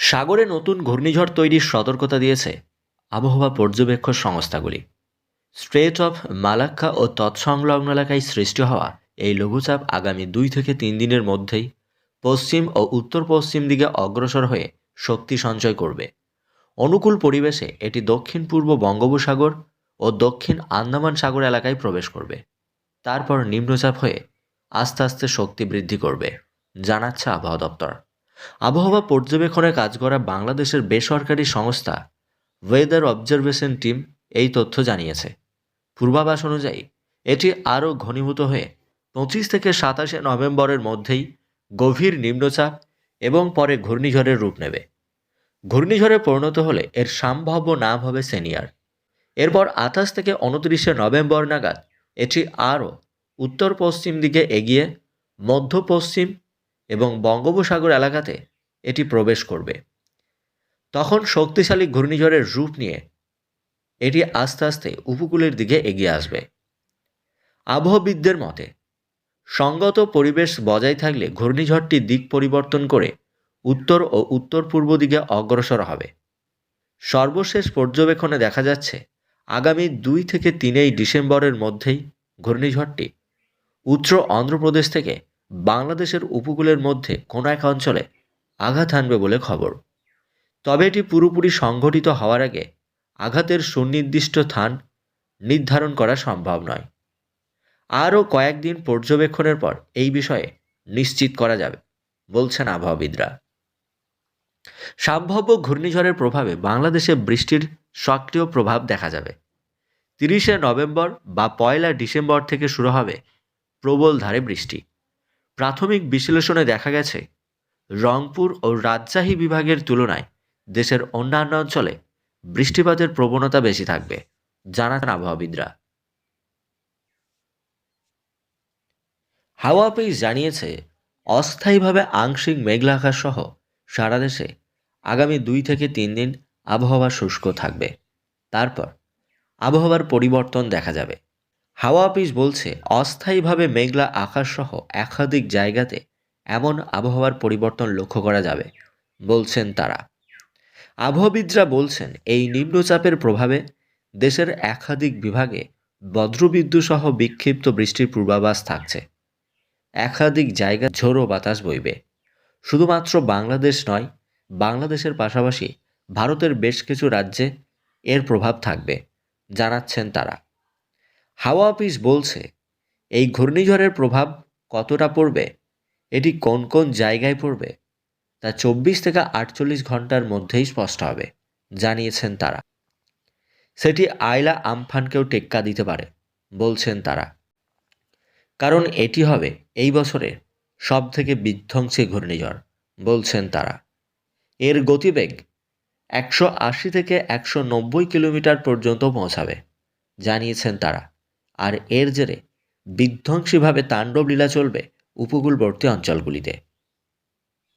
সাগরে নতুন ঘূর্ণিঝড় তৈরির সতর্কতা দিয়েছে আবহাওয়া পর্যবেক্ষক সংস্থাগুলি। স্ট্রেট অফ মালাক্কা ও তৎসংলগ্ন এলাকায় সৃষ্টি হওয়া এই লঘুচাপ আগামী দুই থেকে তিন দিনের মধ্যেই পশ্চিম ও উত্তর পশ্চিম দিকে অগ্রসর হয়ে শক্তি সঞ্চয় করবে। অনুকূল পরিবেশে এটি দক্ষিণ পূর্ব বঙ্গোপসাগর ও দক্ষিণ আন্দামান সাগর এলাকায় প্রবেশ করবে। তারপর নিম্নচাপ হয়ে আস্তে আস্তে শক্তি বৃদ্ধি করবে, জানাচ্ছে আবহাওয়া দপ্তর। আবহাওয়া পর্যবেক্ষণে কাজ করা বাংলাদেশের বেসরকারি সংস্থা ওয়েদার অবজারভেশন টিম এই তথ্য জানিয়েছে। পূর্বাভাস অনুযায়ী, এটি আরও ঘনীভূত হয়ে পঁচিশ থেকে সাতাশে নভেম্বরের মধ্যেই গভীর নিম্নচাপ এবং পরে ঘূর্ণিঝড়ের রূপ নেবে। ঘূর্ণিঝড়ে পরিণত হলে এর সম্ভাব্য নাম হবে সেনিয়ার। এরপর আঠাশ থেকে উনত্রিশে নভেম্বর নাগাদ এটি আরও উত্তর পশ্চিম দিকে এগিয়ে মধ্য পশ্চিম এবং বঙ্গোপসাগর এলাকাতে এটি প্রবেশ করবে। তখন শক্তিশালী ঘূর্ণিঝড়ের রূপ নিয়ে এটি আস্তে আস্তে উপকূলের দিকে এগিয়ে আসবে। আবহবিদদের মতে, সঙ্গত পরিবেশ বজায় থাকলে ঘূর্ণিঝড়টি দিক পরিবর্তন করে উত্তর ও উত্তর পূর্ব দিকে অগ্রসর হবে। সর্বশেষ পর্যবেক্ষণে দেখা যাচ্ছে, আগামী দুই থেকে তিনেই ডিসেম্বরের মধ্যেই ঘূর্ণিঝড়টি উত্তর অন্ধ্রপ্রদেশ থেকে বাংলাদেশের উপকূলের মধ্যে কোনো এক অঞ্চলে আঘাত হানবে বলে খবর। তবে এটি পুরোপুরি সংঘটিত হওয়ার আগে আঘাতের সুনির্দিষ্ট স্থান নির্ধারণ করা সম্ভব নয়। আরও কয়েকদিন পর্যবেক্ষণের পর এই বিষয়ে নিশ্চিত করা যাবে, বলছেন আবহাওয়াবিদরা। সম্ভাব্য ঘূর্ণিঝড়ের প্রভাবে বাংলাদেশে বৃষ্টির সক্রিয় প্রভাব দেখা যাবে। তিরিশে নভেম্বর বা পয়লা ডিসেম্বর থেকে শুরু হবে প্রবল ধারে বৃষ্টি। প্রাথমিক বিশ্লেষণে দেখা গেছে, রংপুর ও রাজশাহী বিভাগের তুলনায় দেশের অন্যান্য অঞ্চলে বৃষ্টিপাতের প্রবণতা বেশি থাকবে, জানান আবহাওয়াবিদরা। হাওয়া অফিস জানিয়েছে, অস্থায়ীভাবে আংশিক মেঘলা আকাশ সহ সারা দেশে আগামী দুই থেকে তিন দিন আবহাওয়া শুষ্ক থাকবে। তারপর আবহাওয়ার পরিবর্তন দেখা যাবে। হাওয়া অফিস বলছে, অস্থায়ীভাবে মেঘলা আকাশ সহ একাধিক জায়গাতে এমন আবহাওয়ার পরিবর্তন লক্ষ্য করা যাবে, বলছেন তারা। আবহাওয়াবিদরা বলছেন, এই নিম্নচাপের প্রভাবে দেশের একাধিক বিভাগে বজ্রবিদ্যুৎ সহ বিক্ষিপ্ত বৃষ্টির পূর্বাভাস থাকছে। একাধিক জায়গা ঝোড়ো বাতাস বইবে। শুধুমাত্র বাংলাদেশ নয়, বাংলাদেশের পাশাপাশি ভারতের বেশ কিছু রাজ্যে এর প্রভাব থাকবে, জানাচ্ছেন তারা। হাওয়া অফিস বলছে, এই ঘূর্ণিঝড়ের প্রভাব কতটা পড়বে? এটি কোন কোন জায়গায় পড়বে? তা চব্বিশ থেকে আটচল্লিশ ঘণ্টার মধ্যেই স্পষ্ট হবে, জানিয়েছেন তারা। সেটি আয়লা আমফানকেও টেক্কা দিতে পারে, বলছেন তারা। কারণ এটি হবে এই বছরের সব থেকে বিধ্বংসী ঘূর্ণিঝড়, বলছেন তারা। এর গতিবেগ একশো আশি থেকে একশো নব্বই কিলোমিটার পর্যন্ত পৌঁছাবে, জানিয়েছেন তারা। আর এর জেরে বিধ্বংসীভাবে তাণ্ডব লীলা চলবে উপকূলবর্তী অঞ্চলগুলিতে।